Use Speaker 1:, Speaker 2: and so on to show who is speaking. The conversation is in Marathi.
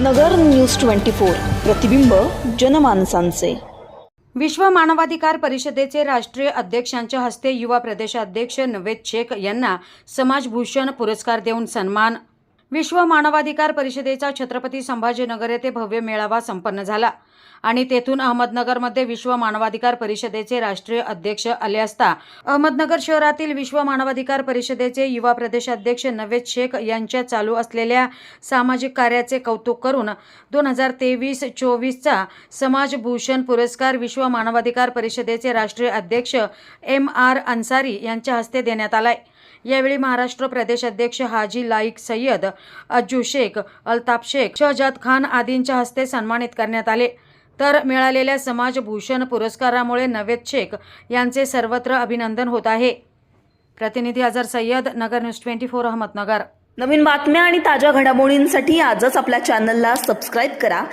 Speaker 1: नगर न्यूज ट्वेंटी फोर प्रतिबिंब जनमानसांचे.
Speaker 2: विश्व मानवाधिकार परिषदेचे राष्ट्रीय अध्यक्षांच्या हस्ते युवा प्रदेशाध्यक्ष नवेद शेख यांना समाजभूषण पुरस्कार देऊन सन्मान विश्व मानवाधिकार परिषदेचा छत्रपती संभाजीनगर येथे भव्य मेळावा संपन्न झाला. आणि तेथून अहमदनगरमध्ये विश्व मानवाधिकार परिषदेचे राष्ट्रीय अध्यक्ष आले असता अहमदनगर शहरातील विश्व मानवाधिकार परिषदेचे युवा प्रदेशाध्यक्ष नवेद शेख यांच्या चालू असलेल्या सामाजिक कार्याचे कौतुक करून दोन हजार तेवीस चोवीसचा समाजभूषण पुरस्कार विश्व मानवाधिकार परिषदेचे राष्ट्रीय अध्यक्ष एम आर अन्सारी यांच्या हस्ते देण्यात आलाय. यावेळी महाराष्ट्र प्रदेश अध्यक्ष हाजी लाईक सय्यद अज्जू शेख अल्ताफ शेख शहजाद खान आदींच्या हस्ते सन्मानित करण्यात आले. तर मिळालेल्या समाजभूषण पुरस्कारामुळे नवेद शेख यांचे सर्वत्र अभिनंदन होत आहे. प्रतिनिधी Azhar Sayyed Nagar news twenty four Ahmednagar.
Speaker 1: नवीन बातम्या आणि ताज्या घडामोडींसाठी आजच आपल्या चॅनलला सबस्क्राईब करा.